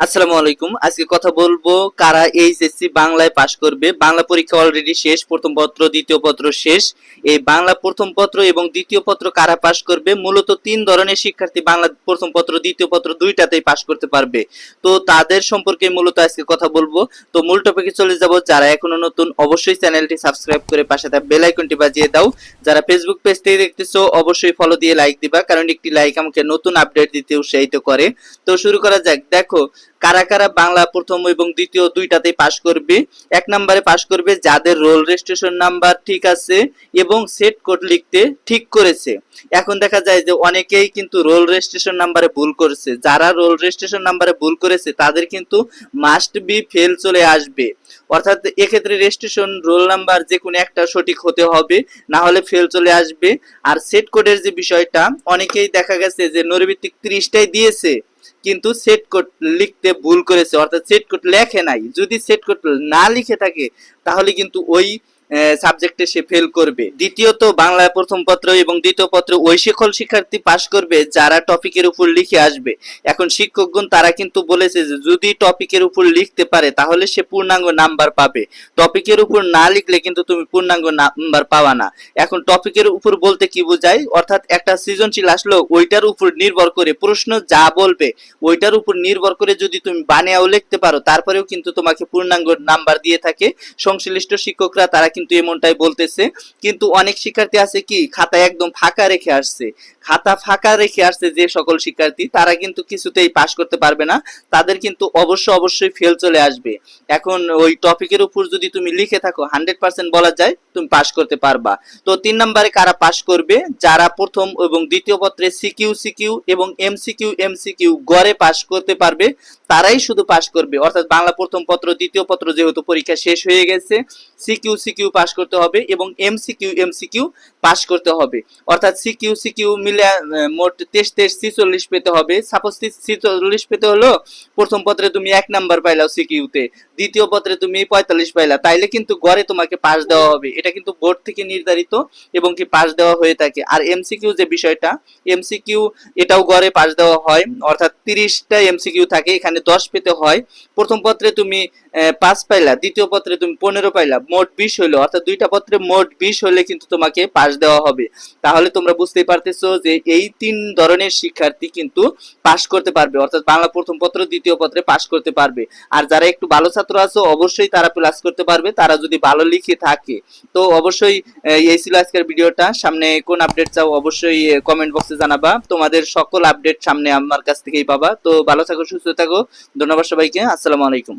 আসসালামু আলাইকুম। আজকে কথা বলব কারা এইচএসসি বাংলায় পাশ করবে। বাংলা পরীক্ষা অলরেডি শেষ, প্রথম পত্র, দ্বিতীয় পত্র শেষ। এই বাংলা প্রথম পত্র এবং দ্বিতীয় পত্র কারা পাশ করবে? মূলত তিন ধরনের শিক্ষার্থী বাংলা প্রথম পত্র, দ্বিতীয় পত্র দুইটাতেই পাশ করতে পারবে। তো তাদের সম্পর্কে মূলত আজকে কথা বলব। তো মূল টপিকে চলে যাব। যারা এখনও নতুন, অবশ্যই চ্যানেলটি সাবস্ক্রাইব করে পাশে থাকা বেল আইকনটি বাজিয়ে দাও। যারা ফেসবুক পেজ থেকে দেখতেছো, অবশ্যই ফলো দিয়ে লাইক দিবা, কারণ একটি লাইক আমাকে নতুন আপডেট দিতে উৎসাহিত করে। তো শুরু করা যাক। দেখো কারা কারা বাংলা প্রথম এবং দ্বিতীয় দুইটাতেই পাশ করবে, এক নম্বরে পাশ করবে যাদের রোল রেজিস্ট্রেশন নাম্বার ঠিক আছে এবং সেট কোড লিখতে ঠিক করেছে। এখন দেখা যায় যে অনেকেই কিন্তু রোল রেজিস্ট্রেশন নাম্বারে ভুল করেছে। যারা রোল রেজিস্ট্রেশন নাম্বারে ভুল করেছে, তাদের কিন্তু মাস্ট বি ফেল চলে আসবে। অর্থাৎ এক্ষেত্রে রেজিস্ট্রেশন রোল নাম্বার যে কোনো একটা সঠিক হতে হবে, না হলে ফেল চলে আসবে। আর সেট কোডের যে বিষয়টা, অনেকেই দেখা গেছে যে নৈর্ভিত্তিক ত্রিশটাই দিয়েছে। কিন্তু সেট কোড লিখতে ভুল করেছে, অর্থাৎ সেট কোড লেখে নাই। যদি সেট কোড না লিখে থাকে, তাহলে কিন্তু ওই সাবজেক্টে সে ফেল করবে। দ্বিতীয়ত বাংলা প্রথম পত্র এবং দ্বিতীয় পত্র ওই সকল শিক্ষার্থী পাশ করবে যারা টপিকের উপর লিখে আসবে। এখন শিক্ষকগণ, তারা কিন্তু বলেছে যে, যদি টপিকের উপর লিখতে পারে, তাহলে সে পূর্ণাঙ্গ নাম্বার পাবে। টপিকের উপর না লিখলে কিন্তু তুমি পূর্ণাঙ্গ নাম্বার পাওয়া না। এখন টপিকের উপর বলতে কি বোঝায়? অর্থাৎ একটা সৃজনশীল আসলো, ওইটার উপর নির্ভর করে প্রশ্ন যা বলবে, ওইটার উপর নির্ভর করে যদি তুমি বানিয়াও লিখতে পারো, তারপরেও কিন্তু তোমাকে পূর্ণাঙ্গ নাম্বার দিয়ে থাকে। সংশ্লিষ্ট শিক্ষকরা, তারা কিন্তু এমনটাই বলতেছে। কিন্তু অনেক শিক্ষার্থী আছে কি খাতা একদম ফাঁকা রেখে আসছে। খাতা ফাঁকা রেখে আসছে যে সকল শিক্ষার্থী, তারা কিন্তু কিছুতেই পাশ করতে পারবে না। তাদের কিন্তু অবশ্য অবশ্যই ফেল চলে আসবে। এখন ওই টপিকের উপর যদি তুমি লিখে থাকো হান্ড্রেড পার্সেন্ট বলা যায়, তুমি পাশ করতে পারবা। তো তিন নম্বরে কারা পাশ করবে? যারা প্রথম এবং দ্বিতীয় পত্রে সিকিউ সিকিউ এবং এমসিকিউ এমসিকিউ গড়ে পাশ করতে পারবে, তারাই শুধু পাশ করবে। অর্থাৎ বাংলা প্রথম পত্র, দ্বিতীয় পত্র যেহেতু পরীক্ষা শেষ হয়ে গেছে সিকিউ সিকিউ পাশ করতে হবে এবং এমসিকিউ এমসিকিউ পাশ করতে হবে। অর্থাৎ সিকিউ সিকিউ মিলে মোট তেইশ তেইশ, ছিচল্লিশ পেতে হবে। সাপোজ ছিচল্লিশ পেতে হলো, প্রথম পত্রে তুমি এক নাম্বার পাইলাও সিকিউতে। দ্বিতীয় পত্রে তুমি পঁয়তাল্লিশ পাইলা। তাইলে কিন্তু গড়ে তোমাকে পাস দেওয়া হবে। এটা কিন্তু বোর্ড থেকে নির্ধারিত এবং কি পাস দেওয়া হয়ে থাকে। আর এমসিকিউ যে বিষয়টা, এমসিকিউ এটাও গড়ে পাস দেওয়া হয়। অর্থাৎ তিরিশটা এমসিকিউ থাকে, এখানে দশ পেতে হয়। প্রথম পত্রে তুমি পাঁচ পাইলা। দ্বিতীয় পত্রে তুমি পনেরো পাইলা। মোট বিশ হইল অর্থাৎ দুইটা পত্রে মোট বিশ হলে কিন্তু তোমাকে পাস দেওয়া হবে। তাহলে তোমরা বুঝতেই পারতেছো যে এই তিন ধরনের শিক্ষার্থী কিন্তু পাস করতে পারবে। অর্থাৎ বাংলা প্রথম পত্র, দ্বিতীয় পত্রে পাস করতে পারবে। আর যারা একটু ভালো ছাত্র আছে, অবশ্যই তারা প্লাস করতে পারবে। তারা যদি ভালো লিখে থাকে, তো অবশ্যই এই ছিল আজকের ভিডিওটা। সামনে কোন আপডেট চাও অবশ্যই কমেন্ট বক্সে জানাবা। তোমাদের সকল আপডেট সামনে আমার কাছ থেকেই পাবা। তো ভালো থাকো, সুস্থ থাকো। ধন্যবাদ সবাইকে। আসসালামু আলাইকুম।